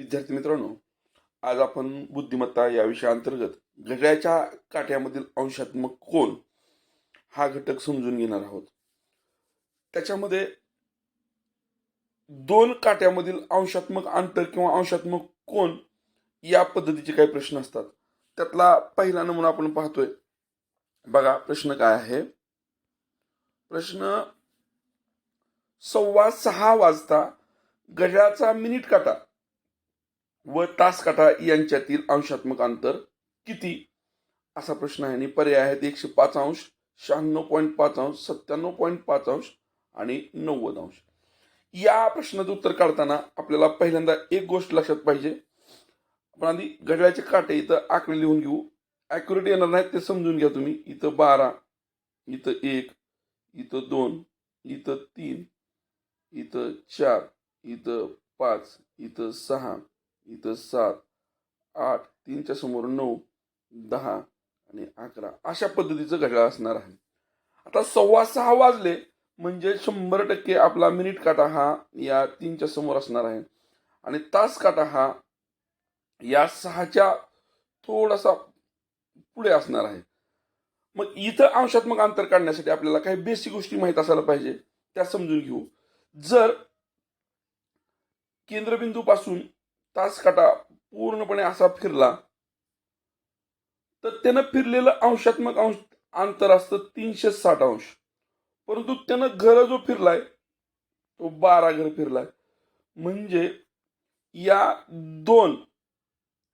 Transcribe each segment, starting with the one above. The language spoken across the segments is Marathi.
विद्यार्थी मित्रांनो आज आपण बुद्धिमत्ता या विषयाअंतर्गत घड्याच्या काट्यामधील अंशात्मक कोण हा घटक समजून घेणार आहोत. त्याच्यामध्ये दोन काट्यामधील अंशात्मक अंतर किंवा अंशात्मक कोण या पद्धतीचे काही प्रश्न असतात. त्यातला पहिला नमुना आपण पाहतोय. बघा प्रश्न काय आहे? प्रश्न सव्वा सहा वाजता घड्याळाचा मिनिट काटा. व तासकाठा यांच्यातील अंशात्मक अंतर किती? असा प्रश्न आहे. आणि पर्याय आहेत एकशे पाच अंश शहाण्णव पॉईंट पाच अंश सत्त्याण्णव पॉईंट पाच अंश आणि नव्वद अंश. या प्रश्नाचं उत्तर काढताना आपल्याला पहिल्यांदा एक गोष्ट लक्षात पाहिजे. आपण आधी घड्याळाचे काटे इथं आकडे लिहून घेऊ. ॲक्युरेट येणार नाहीत ते समजून घ्या तुम्ही. इथं बारा इथं एक इथं दोन इथं तीन इथं चार इथं पाच इथं सहा इथं सात आठ तीनच्या समोर नऊ दहा आणि अकरा अशा पद्धतीचं घड्याळ असणार आहे. आता सव्वा सहा वाजले म्हणजे शंभर टक्के आपला मिनिट काटा हा या तीनच्या समोर असणार आहे. आणि तास काटा हा या सहाच्या थोडासा पुढे असणार आहे. मग इथं अंशात्मक अंतर काढण्यासाठी आपल्याला काही बेसिक गोष्टी माहीत असायला पाहिजे त्या समजून घेऊ. जर केंद्रबिंदूपासून तासकाटा पूर्णपणे असा फिरला. तर त्यानं फिरलेलं अंशात्मक अंश अंतर असतं तीनशे साठ अंश. परंतु त्यानं घर जो फिरलाय तो बारा घर फिरलाय. म्हणजे या दोन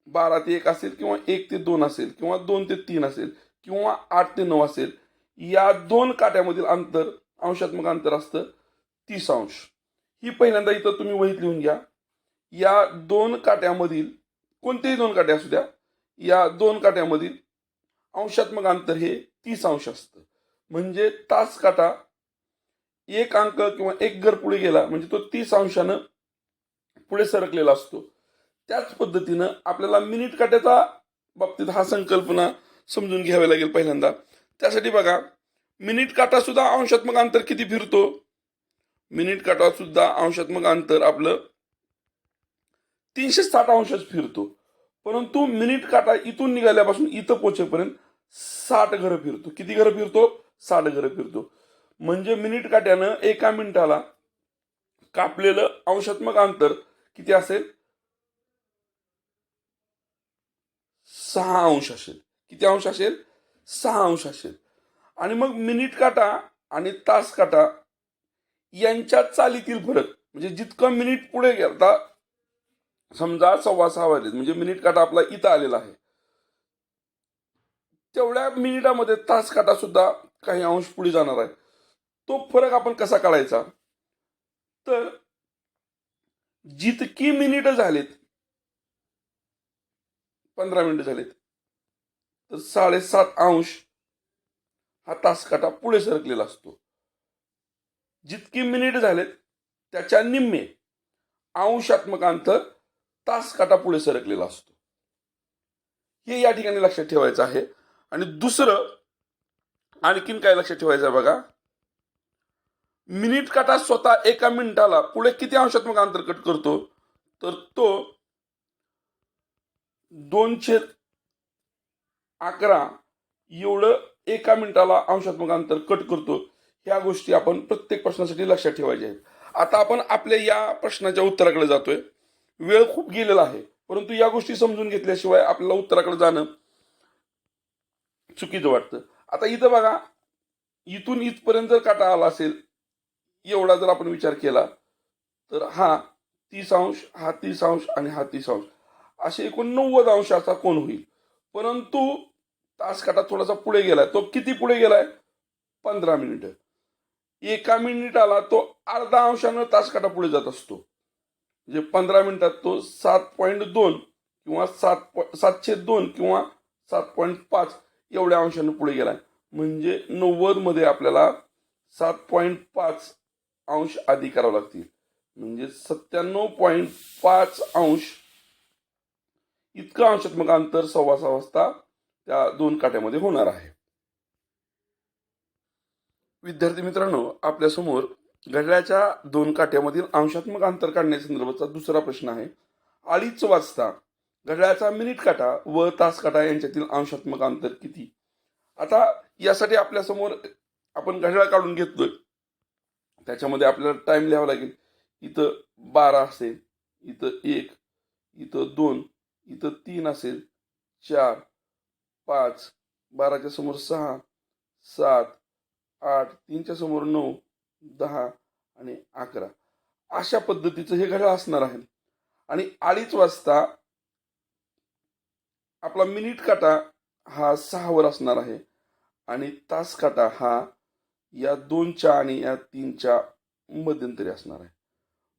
बारा ते एक असेल किंवा एक ते दोन असेल किंवा दोन ते तीन असेल किंवा आठ ते नऊ असेल या दोन काट्यामधील अंतर अंशात्मक अंतर असतं तीस अंश. ही पहिल्यांदा इथं तुम्ही वहीत लिहून घ्या. या दोन काट्यामधील कोणतेही दोन काट्या असू द्या या दोन काट्यामधील अंशात्मक अंतर हे तीस अंश असतं. म्हणजे तास काटा एक अंक किंवा एक घर पुढे गेला म्हणजे तो तीस अंशानं पुढे सरकलेला असतो. त्याच पद्धतीनं आपल्याला मिनिट काट्याचा बाबतीत हा संकल्पना समजून घ्यावी लागेल पहिल्यांदा. त्यासाठी बघा मिनिट काटा सुद्धा अंशात्मक अंतर किती फिरतो? मिनिट काटा सुद्धा अंशात्मक अंतर आपलं तीनशे साठ अंशच फिरतो. परंतु मिनिट काटा इथून निघाल्यापासून इथं पोचेपर्यंत साठ घरं फिरतो. किती घरं फिरतो? साठ घरं फिरतो. म्हणजे मिनिट काट्यानं एका मिनिटाला कापलेलं अंशात्मक अंतर किती असेल? सहा अंश असेल. किती अंश असेल? सहा अंश असेल. आणि मग मिनिट काटा आणि तास काटा यांच्या चालीतील फरक. म्हणजे जितकं मिनिट पुढे गेला समजा सव्वा सहा वाजलेत म्हणजे मिनिट काटा आपला इथं आलेला आहे. तेवढ्या मिनिटामध्ये तास काटा सुद्धा काही अंश पुढे जाणार आहे. तो फरक आपण कसा काढायचा? तर जितकी मिनिट झालीत पंधरा मिनिट झालीत तर साडेसात अंश हा तास काटा पुढे सरकलेला असतो. जितकी मिनिट झालेत त्याच्या निम्मे अंशात्मक अंतर तास काटा पुढे सरकलेला असतो. हे या ठिकाणी लक्षात ठेवायचं आहे. आणि दुसरं आणखीन काय लक्षात ठेवायचं आहे बघा. मिनिट काटा स्वतः एका मिनिटाला पुढे किती अंशात्मक अंतर कट करतो? तर तो दोनशे अकरा एवढं एका मिनिटाला अंशात्मक अंतर कट करतो. ह्या गोष्टी आपण प्रत्येक प्रश्नासाठी लक्षात ठेवायच्या आहेत. आता आपण आपल्या या प्रश्नाच्या उत्तराकडे जातोय. वेळ खूप गेलेला आहे. परंतु या गोष्टी समजून घेतल्याशिवाय आपल्याला उत्तराकडे जाणं चुकीचं वाटतं. आता इथं बघा इथून इथपर्यंत जर काटा आला असेल एवढा जर आपण विचार केला तर हा तीस अंश हा तीस अंश आणि हा तीस अंश. असे एकूण नव्वद अंशाचा कोण होईल. परंतु तास काटा थोडासा पुढे गेलाय. तो किती पुढे गेलाय? पंधरा मिनिटं. एका मिनिटाला तो अर्धा अंशानं तास काटा पुढे जात असतो. म्हणजे पंधरा मिनिटात तो सात पॉईंट दोन किंवा सात सातशे दोन किंवा सात पॉईंट पाच एवढ्या अंशानं पुढे गेलाय. म्हणजे नव्वदमध्ये आपल्याला सात पॉईंट पाच अंश आधी करावं लागतील. म्हणजे सत्त्याण्णव पॉईंट पाच अंश इतकं अंशात्मक अंतर सव्वा सहा वाजता त्या दोन काट्यामध्ये होणार आहे. विद्यार्थी मित्रांनो आपल्यासमोर घड्याळाच्या दोन काट्यामधील अंशात्मक अंतर काढण्यासंदर्भातचा दुसरा प्रश्न आहे. अडीच वाजता घड्याळाचा मिनिट काटा व तास काटा यांच्यातील अंशात्मक अंतर किती? आता यासाठी आपल्यासमोर आपण घड्याळ काढून घेतलोय त्याच्यामध्ये आपल्याला टाइम लिहावा लागेल. इथं बारा असेल इथं एक इथं दोन इथं तीन असेल चार पाच बाराच्या समोर सहा सात आठ तीनच्या समोर नऊ दहा आणि अकरा. अशा पद्धतीचं हे घड्याळ असणार आहे. आणि अडीच वाजता आपला मिनिट काटा हा सहावर असणार आहे. आणि तास काटा हा या दोनच्या आणि या तीनच्या मध्यंतरी असणार आहे.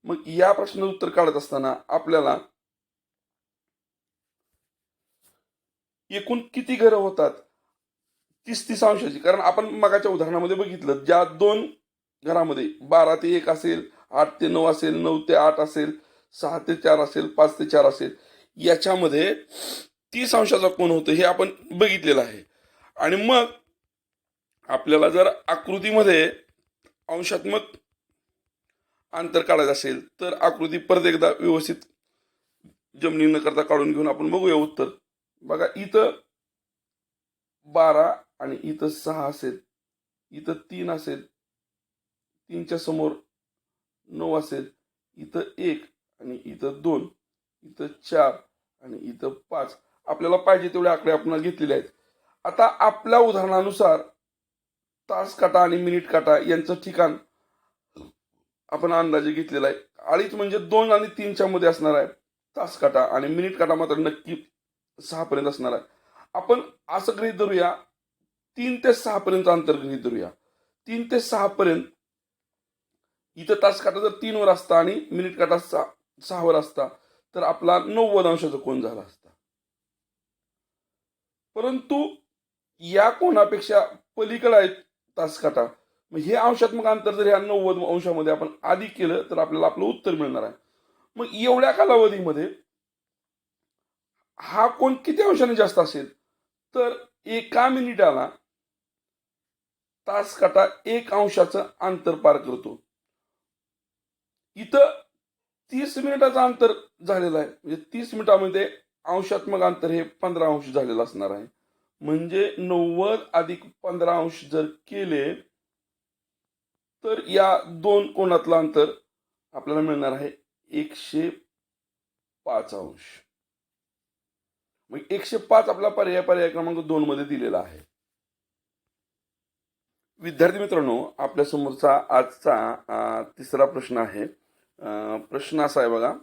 मग या प्रश्नाचं उत्तर काढत असताना आपल्याला एकूण किती घरं होतात? तीस तीस अंशाची. कारण आपण मगाच्या उदाहरणामध्ये बघितलं ज्या दोन घरामध्ये बारा ते एक असेल आठ ते नऊ असेल नऊ ते आठ असेल सहा ते चार असेल पाच ते चार असेल याच्यामध्ये तीस अंशाचा कोण होतं हे आपण बघितलेलं आहे. आणि मग आपल्याला जर आकृतीमध्ये अंशात्मक अंतर काढायचं असेल तर आकृती परत एकदा व्यवस्थित जमनी न करता काढून घेऊन आपण बघूया उत्तर. बघा इथं बारा आणि इथं सहा असेल इथं तीन असेल तीनच्या समोर नऊ असेल इथं एक आणि इथं दोन इथं चार आणि इथं पाच. आपल्याला पाहिजे तेवढे आकडे आपण घेतलेले आहेत. आता आपल्या उदाहरणानुसार तास काटा आणि मिनिट काटा यांचं ठिकाण आपण अंदाजे घेतलेला आहे. अडीच म्हणजे दोन आणि तीनच्या मध्ये असणार आहे. तास काटा आणि मिनिट काटा मात्र नक्की सहा पर्यंत असणार आहे. आपण असं गृहित धरूया तीन ते सहा पर्यंत अंतर गृहित धरूया. तीन ते सहा पर्यंत इथं तास काटा जर तीनवर असता आणि मिनिट काटा सहा सहावर असता. तर आपला नव्वद अंशाचा कोण झाला असता. परंतु या कोणापेक्षा पलीकडे आहेत तास काटा मग हे अंशात्मक अंतर जर ह्या नव्वद अंशामध्ये आपण आधी केलं तर आपल्याला आपलं उत्तर मिळणार आहे. मग एवढ्या कालावधीमध्ये हा कोण किती अंशाने जास्त असेल? तर एका मिनिटाला तास काटा एक अंशाचं अंतर पार करतो. इथं तीस मिनिटाचं अंतर झालेलं आहे. म्हणजे तीस मिनिटामध्ये अंशात्मक अंतर हे पंधरा अंश झालेलं असणार आहे. म्हणजे नव्वद अधिक पंधरा अंश जर केले तर या दोन कोणातलं अंतर आपल्याला मिळणार आहे एकशे पाच अंश. मग एकशे पाच आपला पर्याय पर्याय क्रमांक दोन मध्ये दिलेला आहे. विद्यार्थी मित्रांनो आपल्या समोरचा आजचा तिसरा प्रश्न आहे. प्रश्न असा आहे बघा.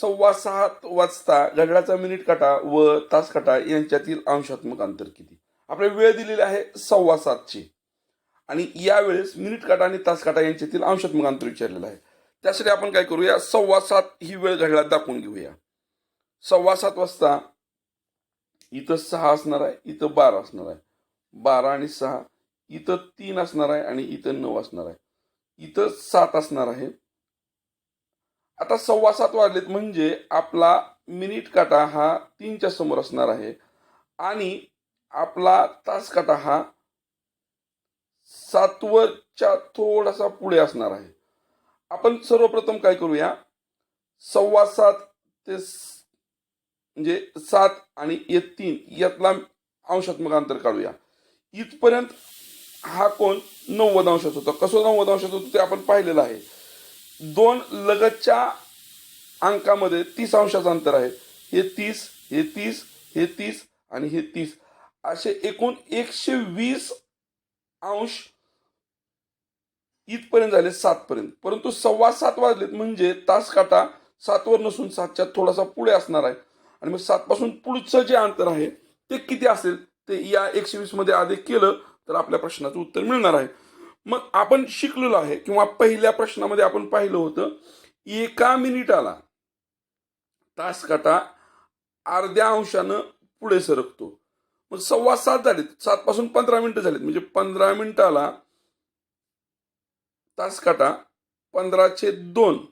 सव्वा सात वाजता घड्याळाचा मिनिट काटा व तास काटा यांच्यातील अंशात्मक अंतर किती? आपल्या वेळ दिलेली आहे सव्वा सातची. आणि यावेळेस मिनिट काटा आणि तास काटा यांच्यातील अंशात्मक अंतर विचारलेलं आहे. त्यासाठी आपण काय करूया? सव्वा सात ही वेळ घड्याळात दाखवून घेऊया. सव्वा सात वाजता इथं सहा असणार आहे इथं बारा असणार आहे. बारा आणि सहा इथं तीन असणार आहे आणि इथं नऊ असणार आहे. इथं सात असणार आहे. आता सव्वा सात वाजलेत म्हणजे आपला मिनिट काटा हा तीनच्या समोर असणार आहे. आणि आपला तास काटा हा सातवरच्या थोडासा पुढे असणार आहे. आपण सर्वप्रथम काय करूया? सव्वा सात ते म्हणजे सात आणि ये तीन यातला अंशात्मक अंतर काढूया. इथपर्यंत हा कोण नव्वद अंशाचा होता. कसं नव्वद अंशाचा होतं ते आपण पाहिलेलं आहे. दोन लगतच्या अंकामध्ये तीस अंशाचं अंतर आहे. हे तीस हे तीस हे तीस आणि हे तीस. असे एकूण एकशे वीस अंश इथपर्यंत झाले सातपर्यंत. परंतु सव्वा सात वाजलेत म्हणजे तास काटा सातवर नसून सातच्या थोडासा पुढे असणार आहे. आणि मग सातपासून पुढचं जे अंतर आहे ते किती असेल? ते या एकशे वीसमध्ये आधी केलं तर आपल्या प्रश्नाचं उत्तर मिळणार आहे. मग आपण शिकलेलो आहे किंवा पहिल्या प्रश्नामध्ये आपण पाहिलं होतं एका मिनिटाला तास काटा अर्ध्या अंशानं पुढे सरकतो. मग सव्वा सात झालेत सात पासून पंधरा मिनिटं झालेत म्हणजे पंधरा मिनिटाला तास काटा पंधराचे दोन.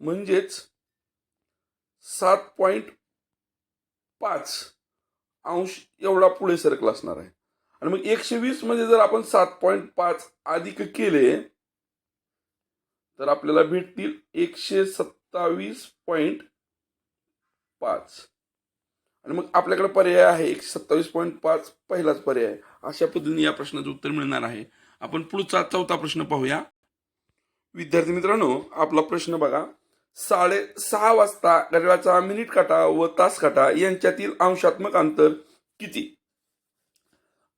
म्हणजेच सात पॉइंट पाच अंश एवढा पुढे सरकला असणार आहे. आणि मग एकशे वीसमध्ये जर आपण सात पॉईंट पाच अधिक केले तर आपल्याला भेटतील एकशे सत्तावीस पॉईंट पाच. आणि मग आपल्याकडे पर्याय आहे एकशे सत्तावीस पॉईंट पाच पहिलाच पर्याय अशा पद्धतीने या प्रश्नाचं उत्तर मिळणार आहे. आपण पुढचा चौथा प्रश्न पाहूया. विद्यार्थी मित्रांनो आपला प्रश्न बघा. साडे सहा वाजता घड्याळाचा मिनिट काटा व तास काटा यांच्यातील अंशात्मक अंतर किती?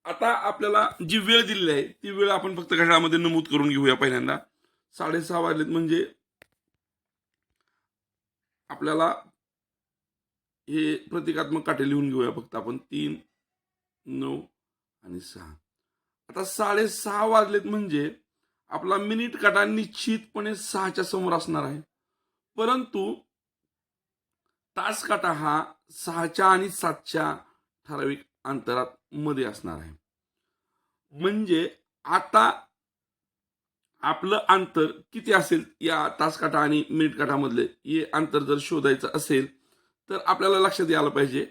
आता आपल्याला जी वेळ दिलेली आहे ती वेळ आपण फक्त घड्याळामध्ये नमूद करून घेऊया पहिल्यांदा? साडेसहा वाजलेत म्हणजे आपल्याला हे प्रतिकात्मक काटे लिहून घेऊया फक्त आपण. तीन नऊ आणि सहा. आता साडेसहा वाजलेत म्हणजे आपला मिनिट काटा निश्चितपणे सहाच्या समोर असणार आहे. परंतु तास काटा हा सहाच्या आणि सातच्या ठराविक अंतरात मध्ये असणार आहे. म्हणजे आता आपलं अंतर किती असेल या तासकाठा आणि मिनिट काठामधले हे अंतर जर शोधायचं असेल तर आपल्याला लक्षात यायला पाहिजे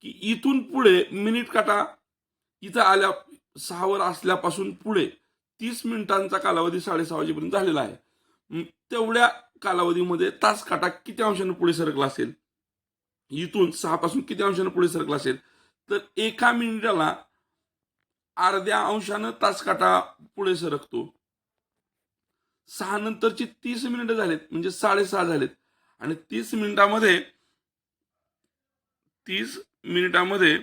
की इथून पुढे मिनिट काटा इथं आल्या सहावर असल्यापासून पुढे तीस मिनिटांचा कालावधी साडेसहा वाजेपर्यंत झालेला आहे. तेवढ्या कालावधीमध्ये तास काटा किती अंशानं पुढे सरकला असेल? इथून सहापासून किती अंशानं पुढे सरकला असेल? तर एका मिनिटाला अर्ध्या अंशानं तासकाटा पुढे सरकतो. सहा नंतरची तीस मिनिटं झालेत म्हणजे साडेसहा झालेत. आणि तीस मिनिटामध्ये तीस मिनिटामध्ये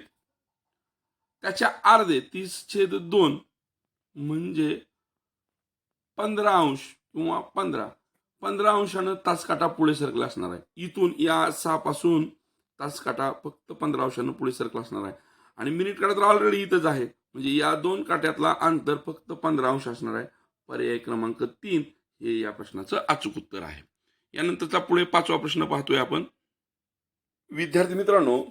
त्याच्या अर्धे तीस छेद दोन म्हणजे पंधरा अंश किंवा पंधरा. पंधरा अंशानं तासकाटा पुढे सरकला असणार आहे. इथून या सहा पासून तास काटा फक्त पंधरा अंशानं पुढे सरकला असणार आहे. आणि मिनिट काटा तर ऑलरेडी इथंच आहे. म्हणजे या दोन काट्यातला अंतर फक्त पंधरा अंश असणार आहे. पर्याय क्रमांक तीन हे या प्रश्नाचं अचूक उत्तर आहे. यानंतरचा पुढे पाचवा प्रश्न पाहतोय आपण. विद्यार्थी मित्रांनो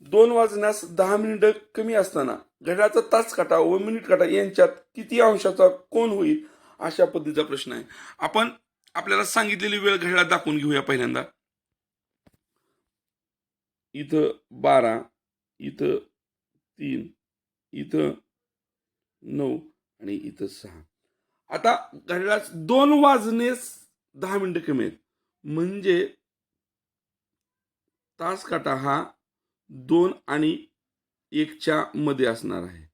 दोन वाजण्यास दहा मिनिटं कमी असताना घड्याचा तास काटा व मिनिट काटा यांच्यात किती अंशाचा कोण होईल अशा पद्धतीचा प्रश्न आहे. आपण आपल्याला सांगितलेली वेळ घड्याळात दाखवून घेऊया पहिल्यांदा. इथं बारा इथं तीन इथं नऊ आणि इथं सहा. आता घड्याळात दोन वाजनेस दहा मिनिटं कमी आहेत. म्हणजे तास काटा हा दोन आणि एकच्या मध्ये असणार आहे.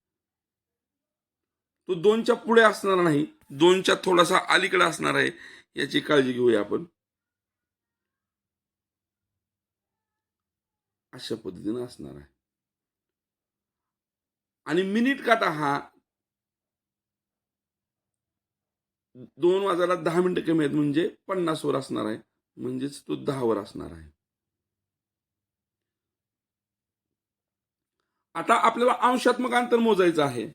तो दोनच्या पुढे असणार नाही. दोनच्या थोडासा अलीकडे असणार आहे. याची काळजी घेऊया आपण. अशा पद्धतीने असणार आहे. आणि मिनिट काटा हा? दोन वाजायला दहा मिनिटं कमी आहेत म्हणजे पन्नास वर असणार आहे. म्हणजेच तो दहावर असणार आहे. आता आपल्याला अंशात्मक अंतर मोजायचं आहे.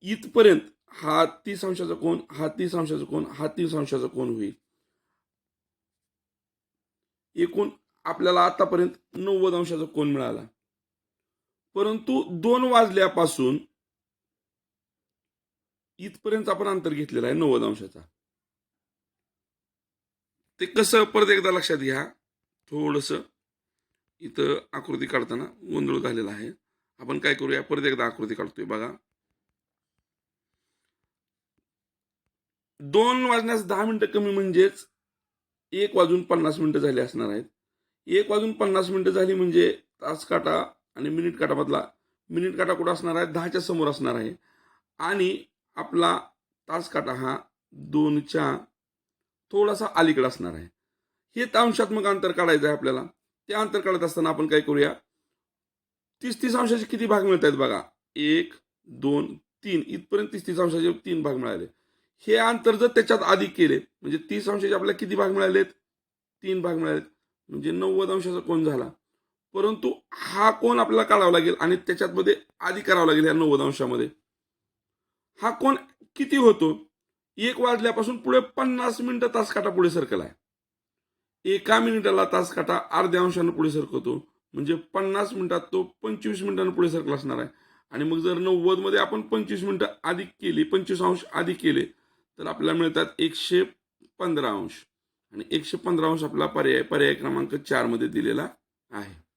इथपर्यंत हा तीस अंशाचा कोण हा तीस अंशाचा कोण हा तीस अंशाचा कोण होईल. एकूण आपल्याला आतापर्यंत नव्वद अंशाचा कोण मिळाला? परंतु दोन वाजल्यापासून इथपर्यंत आपण अंतर घेतलेलं आहे नव्वद अंशाचा. ते कसं परत एकदा लक्षात घ्या. थोडस इथं आकृती काढताना गोंधळ झालेला आहे. आपण काय करूया? परत एकदा आकृती काढतोय बघा. दोन वाजण्यास दहा मिनिटं कमी म्हणजेच एक वाजून पन्नास मिनिटं झाली असणार आहेत. एक वाजून पन्नास मिनटं झाली म्हणजे तास काटा आणि मिनिट काटामधला मिनिट काटा कुठं असणार आहे? दहाच्या समोर असणार आहे. आणि आपला तास काटा हा दोनच्या थोडासा अलीकडे असणार आहे. हे अंशात्मक अंतर काढायचं आहे आपल्याला. ते अंतर काढत असताना आपण काय करूया? तीस तीस अंशाचे किती भाग मिळत आहेत बघा? एक दोन तीन. इथपर्यंत तीस तीस अंशाचे तीन भाग मिळाले. हे अंतर जर त्याच्यात अधिक केले म्हणजे तीस अंशाचे आपल्याला किती भाग मिळालेत? तीन भाग मिळालेत. म्हणजे नव्वद अंशाचा कोण झाला? परंतु हा कोण आपल्याला काढावा लागेल आणि त्याच्यात मध्ये आधी करावा लागेल या नव्वद अंशामध्ये? हा कोण किती होतो? एक वाजल्यापासून पुढे पन्नास मिनिटं तास काटा पुढे सरकला आहे. एका मिनिटाला तास काटा अर्ध्या अंशानं पुढे सरकवतो म्हणजे पन्नास मिनिटात तो पंचवीस मिनिटांना पुढे सरकला असणार आहे. आणि मग जर नव्वदमध्ये आपण पंचवीस मिनिटं अधिक केली पंचवीस अंश अधिक केले तर आपल्याला मिळतात एकशे पंधरा अंश. आणि एकशे पंधरा अंश आपला पर्याय पर्याय क्रमांक चारमध्ये दिलेला आहे.